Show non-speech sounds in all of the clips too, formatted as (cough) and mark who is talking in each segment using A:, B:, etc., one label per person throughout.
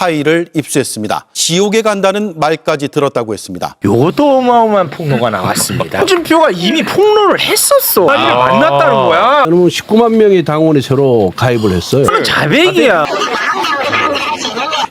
A: 파일을 입수했습니다. 지옥에 간다는 말까지 들었다고 했습니다.
B: 요것도 어마어마한 폭로가 나왔습니다. (laughs) 홍준표가 이미 폭로를 했었어. 아니 만났다는 거야.
C: 그러면 19만 명의 당원이 새로 가입을 했어요.
B: 자백이야.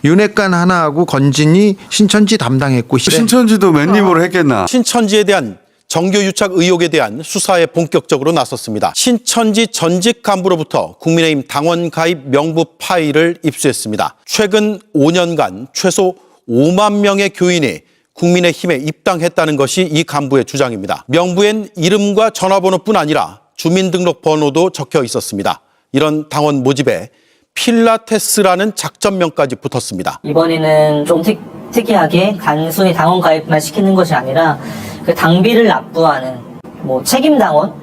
D: 윤핵관 하나하고 건진이 신천지 담당했고
E: 신천지도 맨입으로 했겠나?
A: 신천지에 대한 정교 유착 의혹에 대한 수사에 본격적으로 나섰습니다. 신천지 전직 간부로부터 국민의힘 당원 가입 명부 파일을 입수했습니다. 최근 5년간 최소 5만 명의 교인이 국민의힘에 입당했다는 것이 이 간부의 주장입니다. 명부엔 이름과 전화번호뿐 아니라 주민등록번호도 적혀 있었습니다. 이런 당원 모집에 필라테스라는 작전명까지 붙었습니다.
F: 이번에는 좀 특, 특이하게 단순히 당원 가입만 시키는 것이 아니라 그 당비를 납부하는 뭐 책임 당원,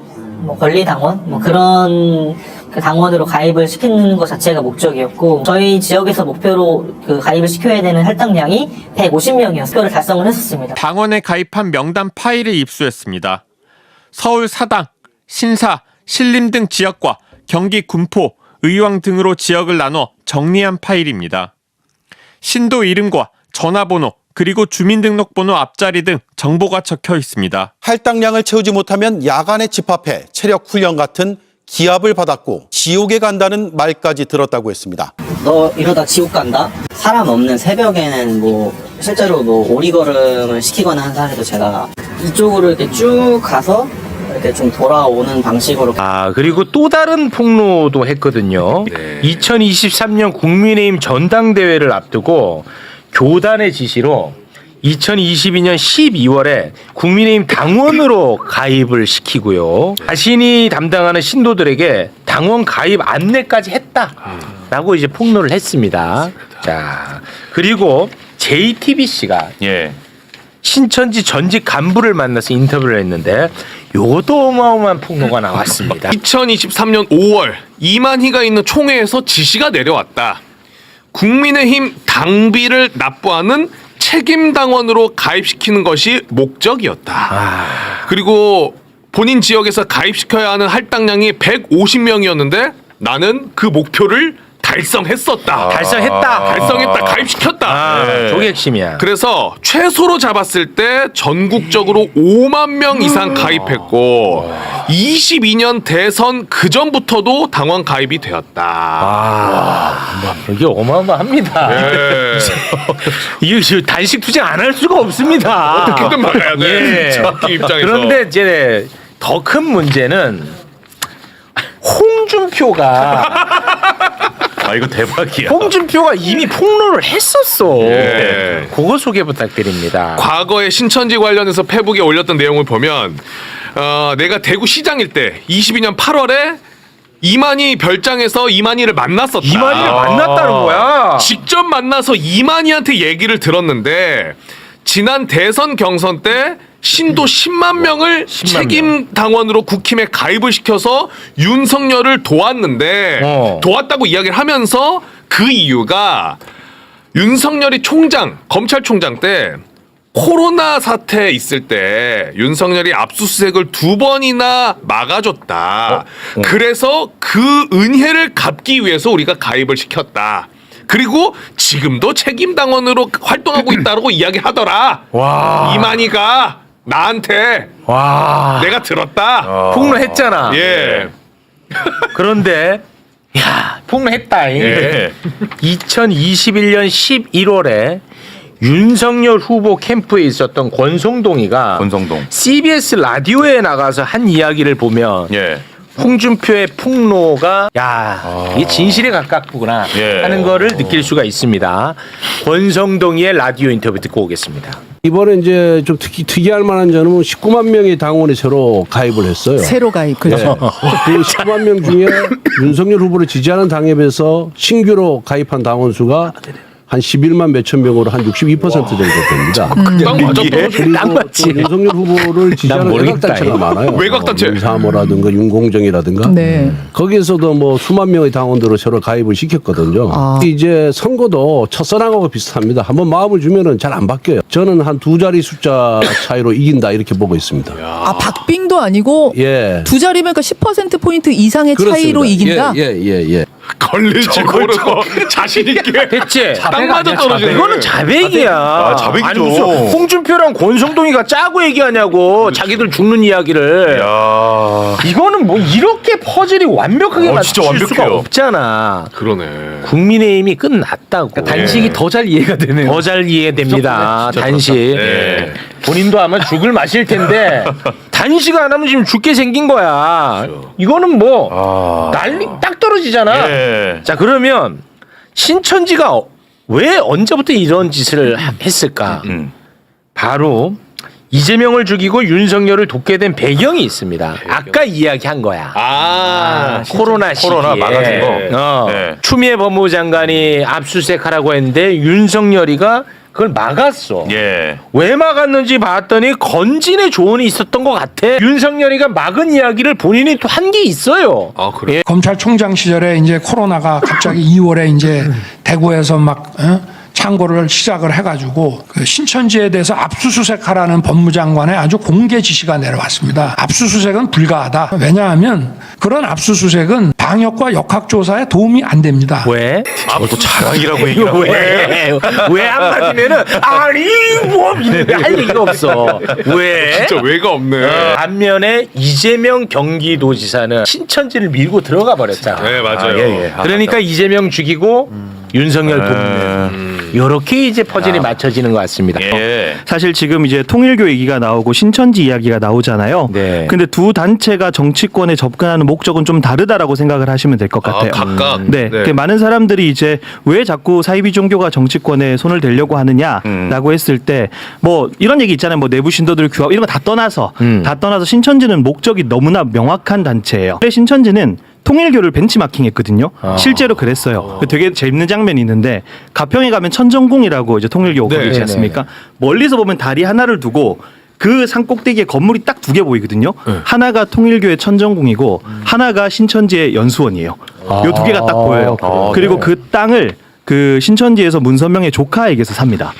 F: 뭐 권리 당원, 뭐 그런 그 당원으로 가입을 시키는 것 자체가 목적이었고 저희 지역에서 목표로 그 가입을 시켜야 되는 할당량이 150명이었어요. 목표를 달성을 했었습니다.
G: 당원에 가입한 명단 파일을 입수했습니다. 서울 사당, 신사, 신림 등 지역과 경기 군포, 의왕 등으로 지역을 나눠 정리한 파일입니다. 신도 이름과 전화번호 그리고 주민등록번호 앞자리 등 정보가 적혀 있습니다.
A: 할당량을 채우지 못하면 야간에 집합해 체력 훈련 같은 기합을 받았고 지옥에 간다는 말까지 들었다고 했습니다.
F: 너 이러다 지옥 간다? 사람 없는 새벽에는 뭐 실제로 뭐 오리걸음을 시키거나 한 사례도 제가 이쪽으로 이렇게 쭉 가서 이렇게 좀 돌아오는 방식으로
B: 아 그리고 또 다른 폭로도 했거든요. 2023년 국민의힘 전당대회를 앞두고 교단의 지시로 2022년 12월에 국민의힘 당원으로 가입을 시키고요. 자신이 담당하는 신도들에게 당원 가입 안내까지 했다라고 이제 폭로를 했습니다. 자 그리고 JTBC가 신천지 전직 간부를 만나서 인터뷰를 했는데 요것도 어마어마한 폭로가 나왔습니다.
H: 2023년 5월 이만희가 있는 총회에서 지시가 내려왔다. 국민의힘 당비를 납부하는 책임 당원으로 가입시키는 것이 목적이었다. 그리고 본인 지역에서 가입시켜야 하는 할당량이 150명이었는데 나는 그 목표를 달성했었다.
B: 달성했다.
H: 달성했다. 가입시켰다.
B: 아, 저게 핵심이야.
H: 그래서 최소로 잡았을 때 전국적으로 5만 명 이상 가입했고 22년 대선 그 전부터도 당원 가입이 되었다.
B: 아, 이게 어마어마합니다.
H: 예. (laughs)
B: 이거 지금 단식 투쟁 안 할 수가 없습니다.
H: 어떻게든 막아야 돼.
B: 예.
H: 입장에서.
B: 그런데 이제 더 큰 문제는 홍준표가 (laughs)
E: 아 이거 대박이야.
B: 홍준표가 이미 폭로를 했었어.
H: 예.
B: 그거 소개 부탁드립니다.
H: 과거에 신천지 관련해서 페북에 올렸던 내용을 보면 어, 내가 대구 시장일 때 22년 8월에 이만희 별장에서 이만희를 만났었다.
B: 이만희를 만났다는 거야.
H: 직접 만나서 이만희한테 얘기를 들었는데 지난 대선 경선 때 신도 10만 명을
B: 10만
H: 책임 당원으로 국힘에 가입을 시켜서 윤석열을 도왔는데
B: 어.
H: 도왔다고 이야기를 하면서 그 이유가 윤석열이 총장 검찰총장 때 코로나 사태 있을 때 윤석열이 압수수색을 두 번이나 막아줬다. 그래서 그 은혜를 갚기 위해서 우리가 가입을 시켰다. 그리고 지금도 책임 당원으로 활동하고 있다고 (clears throat) 이야기하더라.
B: 와.
H: 이만희가 나한테
B: 와.
H: 내가 들었다.
B: 폭로했잖아.
H: 예. (laughs)
B: 그런데 야 폭로했다.
H: 예. (laughs)
B: 2021년 11월에 윤석열 후보 캠프에 있었던 권성동이가
E: 권성동.
B: CBS 라디오에 나가서 한 이야기를 보면
E: 예.
B: 홍준표의 폭로가 야 이게 진실에 가깝구나
E: 예.
B: 하는 거를 느낄 수가 있습니다. 권성동이의 라디오 인터뷰 듣고 오겠습니다.
C: 이번에 이제 좀 특이, 특이할 만한 점은 19만 명의 당원이 새로 가입을 했어요.
I: 새로 가입 그렇죠.
C: 그 19만 명 중에 (laughs) 윤석열 후보를 지지하는 당에 비해서 신규로 가입한 당원 수가 한 11만 몇천 명으로 한 62% 정도 됩니다.
H: 딱.
C: 그리고
B: 딱 맞지.
C: 또 윤석열 후보를 지지하는
B: 모르겠다,
C: 외곽단체가
B: 이거.
C: 많아요.
H: 외곽단체.
C: 뭐 윤사모라든가 윤공정이라든가.
I: 네.
C: 거기에서도 뭐 수만 명의 당원들을 새로 가입을 시켰거든요.
I: 아.
C: 이제 선거도 첫사랑하고 비슷합니다. 한번 마음을 주면은 잘 안 바뀌어요. 저는 한 두 자리 숫자 차이로 이긴다 이렇게 보고 있습니다.
I: 아 박빙도 아니고
C: 예.
I: 두 자리면 그러니까 10% 포인트 이상의 차이로
C: 그렇습니다.
I: 이긴다.
C: 예, 예, 예, 예.
H: 걸릴지 모르고 (laughs) 자신 있게 (laughs)
B: 됐지?
H: 딱 땅마저 떨어지는
B: 이거는 자백이야.
E: 아, 자백이죠.
B: 아니 무슨 홍준표랑 권성동이가 짜고 얘기하냐고 자기들 죽는 이야기를.
E: 야.
B: 이거는 뭐 이렇게 퍼즐이 완벽하게
E: 어,
B: 맞출
E: 진짜
B: 수가
E: 완벽해요.
B: 없잖아.
H: 그러네.
B: 국민의힘이 끝났다고.
I: 단식이 더 잘 이해가 되네요.
B: 더 잘 이해됩니다. 단식.
H: 네.
B: 본인도 아마 죽을 마실 텐데 단식 안 하면 지금 죽게 생긴 거야. 이거는 뭐 난리 딱 떨어지잖아.
E: 예.
B: 자 그러면 신천지가 어- 왜 언제부터 이런 짓을 하- 했을까?
E: 음.
B: 바로 이재명을 죽이고 윤석열을 돕게 된 배경이 있습니다. 아까 이야기한 거야.
H: 아,
B: 코로나 시기에
E: 코로나 막아준 거.
B: 어,
E: 네.
B: 추미애 법무장관이 압수수색하라고 했는데 윤석열이가 그걸 막았어.
E: 예.
B: 왜 막았는지 봤더니 건진의 조언이 있었던 것 같아. 윤석열이가 막은 이야기를 본인이 또 한 게 있어요.
H: 아 그래.
J: 검찰총장 시절에 이제 코로나가 갑자기 (laughs) 2월에 이제 대구에서 막 어? 창고를 시작을 해가지고 그 신천지에 대해서 압수수색하라는 법무장관의 아주 공개 지시가 내려왔습니다. 압수수색은 불가하다. 왜냐하면 그런 압수수색은 방역과 역학조사에 도움이 안 됩니다.
B: 왜?
E: 아, 또 자랑이라고 얘기를 하고.
B: 왜? 왜 한 마디면은 아니 뭐 이렇게 할 얘기가 없어. 왜?
H: 진짜 왜가 없네.
B: 반면에 이재명 경기도지사는 신천지를 밀고 들어가 버렸잖아.
H: 네 맞아요.
E: 아, 예, 예. 아,
B: 그러니까 이재명 죽이고 윤석열
E: 음.
B: 돕는 이렇게 이제 퍼즐이 맞춰지는 것 같습니다.
E: 예.
K: 사실 지금 이제 통일교 얘기가 나오고 신천지 이야기가 나오잖아요.
B: 네.
K: 근데 두 단체가 정치권에 접근하는 목적은 좀 다르다라고 생각을 하시면 될 것
H: 아,
K: 같아요.
H: 각각.
K: 네, 그 많은 사람들이 이제 왜 자꾸 사이비 종교가 정치권에 손을 대려고 하느냐라고 했을 때 뭐 이런 얘기 있잖아요. 뭐 내부 신도들 규합 이런 거 다 떠나서
B: 음.
K: 다 떠나서 신천지는 목적이 너무나 명확한 단체예요. 근데 신천지는 통일교를 벤치마킹했거든요. 실제로 그랬어요. 그 되게 재밌는 장면이 있는데 가평에 가면 천 정궁이라고 이제 통일교
H: 네.
K: 거기지
B: 네,
K: 않습니까? 멀리서 보면 다리 하나를 두고 그 산 꼭대기에 건물이 딱 두 개 보이거든요. 하나가 통일교의 천정궁이고 하나가 신천지의 연수원이에요. 요 두 개가 딱 보여요. 그리고 그 땅을 그 신천지에서 문선명의 조카에게서 삽니다.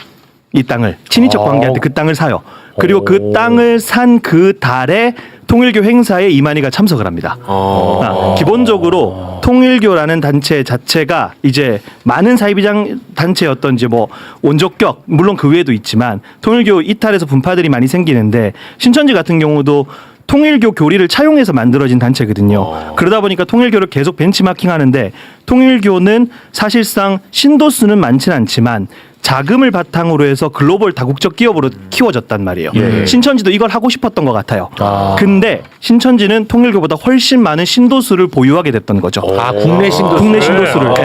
K: 이 땅을 친인척 관계할 때 그 땅을 사요. 그리고 그 땅을 산 그 달에 통일교 행사에 이만희가 참석을 합니다. 아, 기본적으로 통일교라는 단체 자체가 이제 많은 사이비장 단체였던 이제 뭐 원조격 물론 그 외에도 있지만 통일교 이탈에서 분파들이 많이 생기는데 신천지 같은 경우도 통일교 교리를 차용해서 만들어진 단체거든요. 그러다 보니까 통일교를 계속 벤치마킹 하는데 통일교는 사실상 신도 수는 많지는 않지만 자금을 바탕으로 해서 글로벌 다국적 기업으로 키워졌단 말이에요. 신천지도 이걸 하고 싶었던 것 같아요. 근데 신천지는 통일교보다 훨씬 많은 신도수를 보유하게 됐던 거죠.
B: 아 국내 신도
K: 국내 신도수를. 예.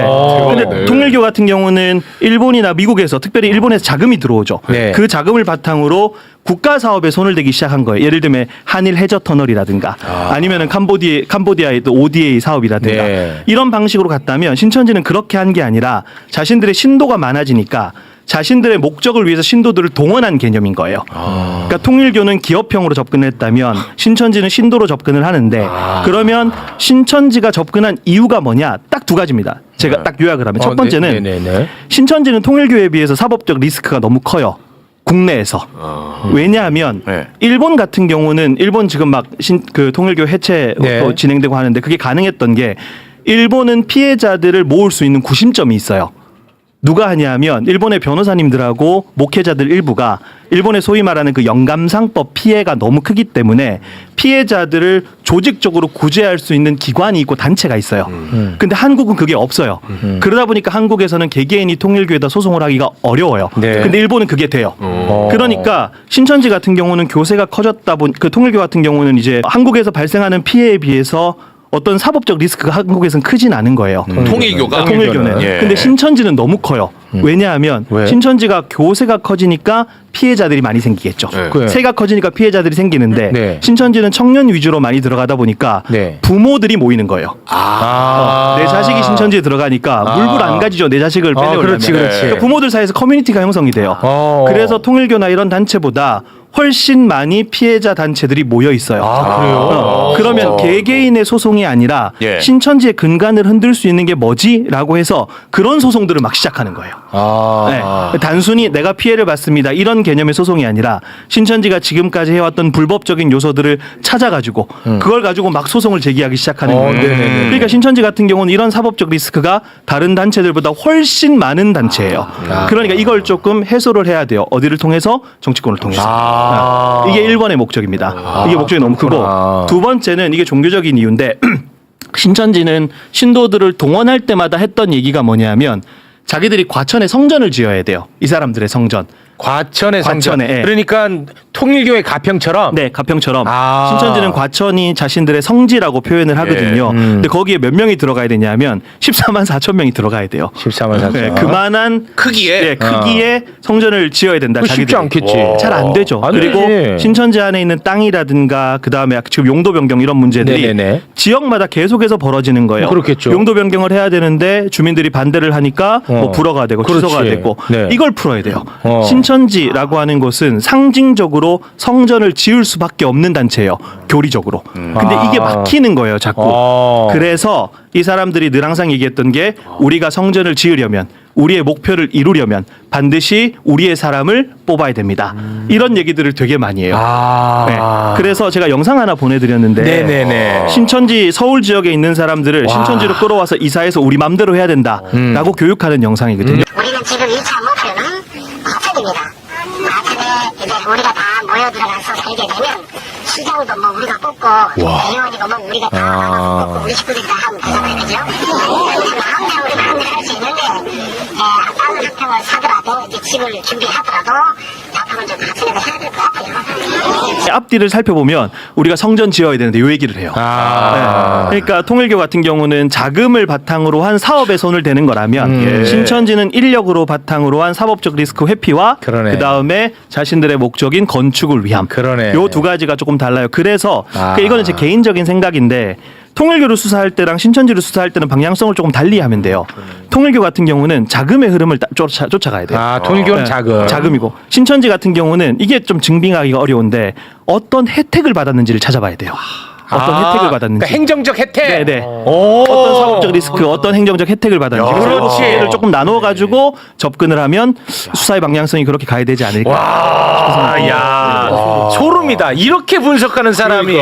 K: 근데
H: 대박이네.
K: 통일교 같은 경우는 일본이나 미국에서 특별히 일본에서 자금이 들어오죠.
B: 네.
K: 그 자금을 바탕으로 국가 사업에 손을 대기 시작한 거예요. 예를 들면 한일 해저 터널이라든가 아. 니면은 캄보디 캄보디아의 또 ODA 사업이라든가
B: 네.
K: 이런 방식으로 갔다면 신천지는 그렇게 한 게 아니라 자신들의 신도가 많아지니까 자신들의 목적을 위해서 신도들을 동원한 개념인 거예요. 그러니까 통일교는 기업형으로 접근했다면 신천지는 신도로 접근을 하는데 그러면 신천지가 접근한 이유가 뭐냐? 딱 두 가지입니다. 제가 딱 요약을 하면 첫 번째는
B: 네, 네, 네.
K: 신천지는 통일교에 비해서 사법적 리스크가 너무 커요. 국내에서. 왜냐하면
E: 네.
K: 일본 같은 경우는 일본 지금 막 신 그 통일교 해체
B: 네.
K: 또 진행되고 하는데 그게 가능했던 게 일본은 피해자들을 모을 수 있는 구심점이 있어요. 누가 하냐면 일본의 변호사님들하고 목회자들 일부가 일본의 소위 말하는 그 영감상법 피해가 너무 크기 때문에 피해자들을 조직적으로 구제할 수 있는 기관이 있고 단체가 있어요. 근데 한국은 그게 없어요. 그러다 보니까 한국에서는 개개인이 통일교에다 소송을 하기가 어려워요.
B: 네.
K: 근데 일본은 그게 돼요. 그러니까 신천지 같은 경우는 교세가 커졌다 보니 그 통일교 같은 경우는 이제 한국에서 발생하는 피해에 비해서 어떤 사법적 리스크가 한국에서는 크진 않은 거예요.
H: 통일교가
K: 통일교는.
E: 예.
K: 근데 신천지는 너무 커요. 왜냐하면
B: 왜?
K: 신천지가 교세가 커지니까 피해자들이 많이 생기겠죠.
H: 네.
B: 그래.
K: 세가 커지니까 피해자들이 생기는데
B: 네.
K: 신천지는 청년 위주로 많이 들어가다 보니까
B: 네.
K: 부모들이 모이는 거예요.
B: 아.
K: 내 자식이 신천지에 들어가니까
B: 아.
K: 물불 안 가지죠. 내 자식을
B: 아,
K: 빼내려면.
B: 그렇지, 그렇지.
K: 그러니까 부모들 사이에서 커뮤니티가 형성이 돼요.
B: 어.
K: 그래서 통일교나 이런 단체보다 훨씬 많이 피해자 단체들이 모여 있어요.
B: 아, 그래요?
K: 어, 그러면 개개인의 소송이 아니라
E: 예.
K: 신천지의 근간을 흔들 수 있는 게 뭐지?라고 해서 그런 소송들을 막 시작하는 거예요.
B: 아.
K: 네. 단순히 내가 피해를 받습니다. 이런 개념의 소송이 아니라 신천지가 지금까지 해왔던 불법적인 요소들을 찾아가지고 그걸 가지고 막 소송을 제기하기 시작하는
B: 어,
K: 거예요.
B: 네네네.
K: 그러니까 신천지 같은 경우는 이런 사법적 리스크가 다른 단체들보다 훨씬 많은 단체예요. 그러니까 이걸 조금 해소를 해야 돼요. 어디를 통해서 정치권을 통해서.
B: 아.
K: 이게 1번의 목적입니다. 이게 목적이 너무 크고
B: 그렇구나.
K: 두 번째는 이게 종교적인 이유인데 (clears throat) 신천지는 신도들을 동원할 때마다 했던 얘기가 뭐냐면 자기들이 과천에 성전을 지어야 돼요. 이 사람들의 성전.
B: 과천의 성전.
K: 과천에, 예.
B: 그러니까 통일교의 가평처럼.
K: 네, 가평처럼
B: 아.
K: 신천지는 과천이 자신들의 성지라고 표현을 하거든요.
B: 음.
K: 근데 거기에 몇 명이 들어가야 되냐면 14만 4천 명이 들어가야 돼요.
B: 14만 4천.
K: 네, 그만한
H: 크기에
K: 네, 크기의 성전을 지어야 된다.
B: 그거 쉽지
K: 자기들이.
B: 않겠지.
K: 잘 안 되죠.
B: 안
K: 그리고
B: 되지.
K: 신천지 안에 있는 땅이라든가 그 다음에 지금 용도 변경 이런 문제들이
B: 네네네.
K: 지역마다 계속해서 벌어지는 거예요.
B: 그렇겠죠.
K: 용도 변경을 해야 되는데 주민들이 반대를 하니까
B: 어.
K: 뭐 불어가 되고
B: 그렇지.
K: 취소가 되고
B: 네.
K: 이걸 풀어야 돼요.
B: 어.
K: 신천지라고 하는 곳은 상징적으로 성전을 지을 수밖에 없는 단체예요. 교리적으로. 근데
B: 아.
K: 이게 막히는 거예요, 자꾸.
B: 어.
K: 그래서 이 사람들이 늘 항상 얘기했던 게 우리가 성전을 지으려면 우리의 목표를 이루려면 반드시 우리의 사람을 뽑아야 됩니다. 이런 얘기들을 되게 많이 해요.
B: 음. 아.
K: 네. 그래서 제가 영상 하나 보내드렸는데
B: 네네네.
K: 신천지 서울 지역에 있는 사람들을
B: 와.
K: 신천지로 끌어와서 이사해서 우리 맘대로 해야 된다라고
B: 음.
K: 교육하는 영상이거든요.
L: 우리는 지금 2차 목표는 과천입니다. 이제 우리가 다 모여 들어가서 살게 되면 시장도 뭐 우리가 뽑고 의원이고 뭐 우리가 다 나가서 뽑고 우리 식구들이 다 하면 되잖아요. 그죠? 마음대로 우리 마음대로 할 수 있는데 예, 땅을 한 평을 사더라도 이제 집을 준비하더라도 앞으로 좀 과천에서 해야 될 것 같아요.
K: 앞뒤를 살펴보면 우리가 성전 지어야 되는데 요 얘기를 해요.
B: 아.
K: 네. 그러니까 통일교 같은 경우는 자금을 바탕으로 한 사업에 손을 대는 거라면
B: 음. 예.
K: 신천지는 인력으로 바탕으로 한 사법적 리스크 회피와
B: 그러네.
K: 그 다음에 자신들의 목적인 건축을 위함.
B: 그러네.
K: 요 두 가지가 조금 달라요. 그래서
B: 아.
K: 그러니까 이거는 제 개인적인 생각인데 통일교를 수사할 때랑 신천지를 수사할 때는 방향성을 조금 달리 하면 돼요. 통일교 같은 경우는 자금의 흐름을 따- 쫓아, 쫓아가야 돼요.
B: 아, 통일교는
K: 네,
B: 자금.
K: 자금이고 신천지 같은 경우는 이게 좀 증빙하기가 어려운데 어떤 혜택을 받았는지를 찾아봐야 돼요. 어떤
B: 아,
K: 혜택을 받았는지.
B: 그러니까 행정적 혜택.
K: 네네.
B: 오.
K: 어떤 사법적 리스크, 어떤 행정적 혜택을 받았는지.
B: 야, 그렇지.
K: 를 조금 나눠 가지고 접근을 하면 수사의 방향성이 그렇게 가야 되지 않을까.
B: 와, 야, 소 름이다. 이렇게 분석하는 사람이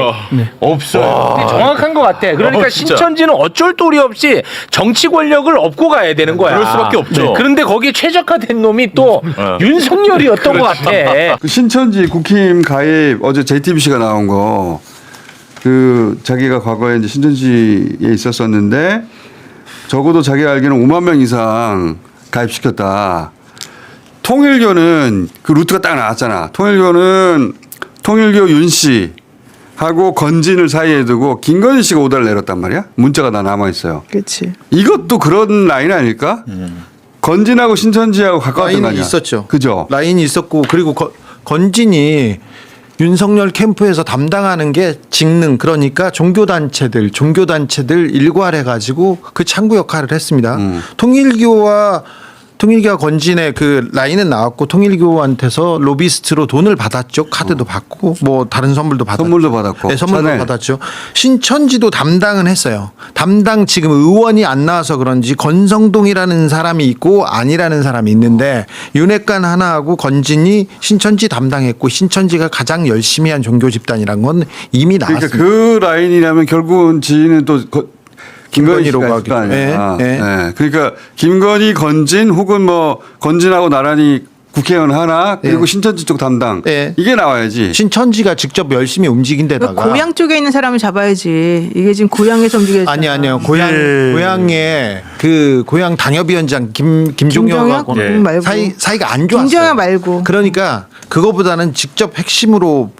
B: 없어요. 근데 정확한 것 같아. 그러니까
H: 어, 진짜.
B: 신천지는 어쩔 도리 없이 정치 권력을 업고 가야 되는 거야.
H: 그럴 수밖에 없죠.
B: 네. 그런데 거기에 최적화된 놈이 또 윤석열이었던 것 같아. (laughs)
M: 그 신천지 국힘 가입 어제 JTBC가 나온 거 그 자기가 과거에 이제 신천지에 있었었는데 적어도 자기가 알기로는 5만 명 이상 가입시켰다. 통일교는 그 루트가 딱 나왔잖아. 통일교는 통일교 윤 씨. 하고 건진을 사이에 두고 김건희 씨가 오다를 내렸단 말이야. 문자가 다 남아 있어요.
D: 그렇지.
M: 이것도 그런 라인 아닐까? 건진하고 신천지하고 가까웠던 거
D: 라인이? 있었죠.
M: 그죠?
D: 라인이 있었고 그리고 거- 건진이 윤석열 캠프에서 담당하는 게 직능 그러니까 종교 단체들 종교 단체들 일괄해 가지고 그 창구 역할을 했습니다.
M: 음.
D: 통일교와 통일교와 건진의 그 라인은 나왔고 통일교한테서 로비스트로 돈을 받았죠. 카드도 받고 뭐 다른 선물도 받았죠.
M: 선물도 받았고.
D: 네, 선물도
M: 샤넬.
D: 받았죠. 신천지도 담당은 했어요. 담당 지금 의원이 안 나와서 그런지 건성동이라는 사람이 있고 아니라는 사람이 있는데 윤핵관 하나하고 건진이 신천지 담당했고 신천지가 가장 열심히 한 종교 집단이란 건 이미 나왔습니다.
M: 그러니까 그 라인이라면 결국은 지인은 또 거- 김건희
D: 김건희로
M: 씨가 있을 거
D: 가기.
M: 아니야.
D: 예, 예.
M: 예. 그러니까 김건희, 건진 혹은 뭐 건진하고 나란히 국회의원 하나 그리고
D: 예.
M: 신천지 쪽 담당
D: 예.
M: 이게 나와야지.
D: 신천지가 직접 열심히 움직인 데다가
N: 고향 쪽에 있는 사람을 잡아야지. 이게 지금 고향에서 움직여야
D: 아니 아니요 고향 고향에 그 고향 당협위원장 김 김종혁하고
N: 김종혁? 음, 말고.
D: 사이 사이가 안 좋았어요.
N: 김종혁 말고.
D: 그러니까 그거보다는 직접 핵심으로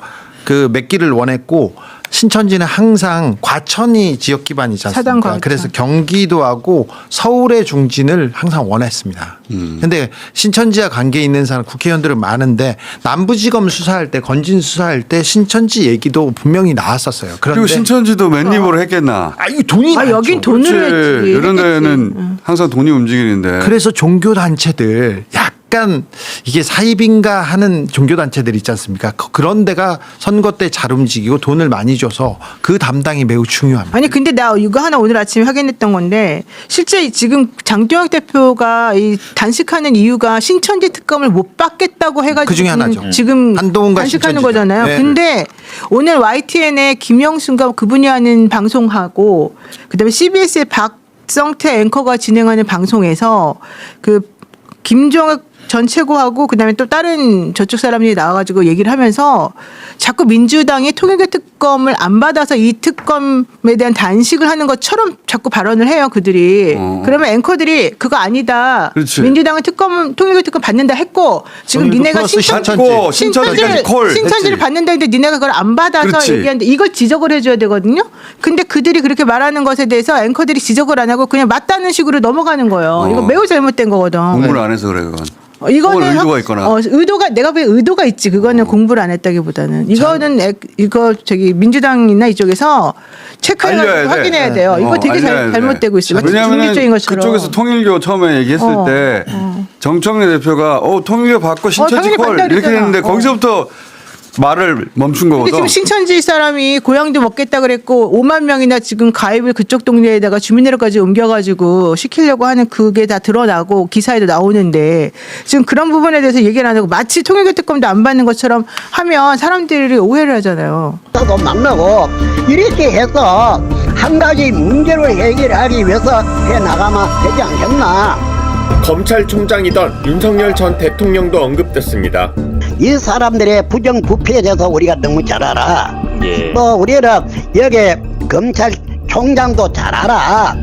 D: 그 맺기를 원했고 신천지는 항상 과천이 지역 기반이지
N: 사당
D: 않습니까?
N: 과천.
D: 그래서 경기도하고 서울의 중진을 항상 원했습니다. 근데 신천지와 관계 있는 사람 국회의원들은 많은데 남부지검 수사할 때 건진 수사할 때 신천지 얘기도 분명히 나왔었어요. 그런데
M: 그리고 신천지도 맨입으로 했겠나.
D: 아 이거 돈이
N: 아,
D: 많죠.
N: 여긴 돈으로
M: 그렇지.
N: 했지.
M: 이런. 데는 항상 돈이 움직이는데.
D: 그래서 종교 단체들 약 약간 이게 사입인가 하는 종교단체들 있지 않습니까? 그- 그런 데가 선거 때 잘 움직이고 돈을 많이 줘서 그 담당이 매우 중요합니다.
N: 아니 근데 나 이거 하나 오늘 아침에 확인했던 건데 실제 지금 장동혁 대표가 이 단식하는 이유가 신천지 특검을 못 받겠다고 해가지고
D: 그중에
N: 지금-
D: 하나죠.
N: 지금
D: 한동훈과
N: 단식하는
D: 신천지죠.
N: 거잖아요.
D: 네.
N: 근데 오늘 YTN에 김영순과 그분이 하는 방송하고 그다음에 CBS의 박성태 앵커가 진행하는 방송에서 그 김종혁 전 최고하고 그다음에 또 다른 저쪽 사람들이 나와가지고 얘기를 하면서 자꾸 민주당이 통일교 특검을 안 받아서 이 특검에 대한 단식을 하는 것처럼 자꾸 발언을 해요 그들이
M: 어.
N: 그러면 앵커들이 그거 아니다
M: 그렇지.
N: 민주당은 특검 통일교 특검 받는다 했고 지금
D: 통일교
N: 니네가
D: 플러스
N: 신천,
M: 신천지.
N: 신천지를
M: 콜
N: 신천지를
M: 했지.
N: 받는다 했는데 니네가 그걸 안 받아서
M: 그렇지.
N: 얘기하는데 이걸 지적을 해줘야 되거든요 근데 그들이 그렇게 말하는 것에 대해서 앵커들이 지적을 안 하고 그냥 맞다는 식으로 넘어가는 거예요 이거
M: 어.
N: 매우 잘못된 거거든
M: 공부를 안 해서 그래 그건.
N: 어, 이거는
M: 의도가
N: 확-
M: 있거나.
N: 어, 의도가 내가 보기엔 의도가 있지. 그거는 공부를 안 했다기보다는 이거는 액- 이거 저기 민주당이나 이쪽에서
M: 돼.
N: 확인해야 돼요. 이거
M: 어,
N: 되게 잘,
M: 알려야 돼.
N: 잘못되고 있어요. 마치
M: 왜냐하면
N: 중립적인 것처럼.
M: 그쪽에서 통일교 처음에 얘기했을
N: 어,
M: 때 정청래 대표가 어 통일교 받고 신천지
N: 당연히
M: 콜
N: 받는다
M: 이렇게. 했는데
N: 어.
M: 거기서부터 말을 멈춘
N: 근데
M: 거거든.
N: 지금 신천지 사람이 고향도 먹겠다 그랬고 5만 명이나 지금 가입을 그쪽 동네에다가 주민회로까지 옮겨가지고 시키려고 하는 그게 다 드러나고 기사에도 나오는데 지금 그런 부분에 대해서 얘기를 안 하고 마치 통일교 특검도 안 받는 것처럼 하면 사람들이 오해를 하잖아요.
L: 도 만나고 이렇게 해서 한 가지 문제를 해결하기 위해서 해 나가면 되지 않겠나?
G: 검찰총장이던 윤석열 전 대통령도 언급됐습니다.
L: 이 사람들의 부정부패에 대해서 우리가 너무 잘 알아. 또 우리는 여기 검찰총장도 잘 알아.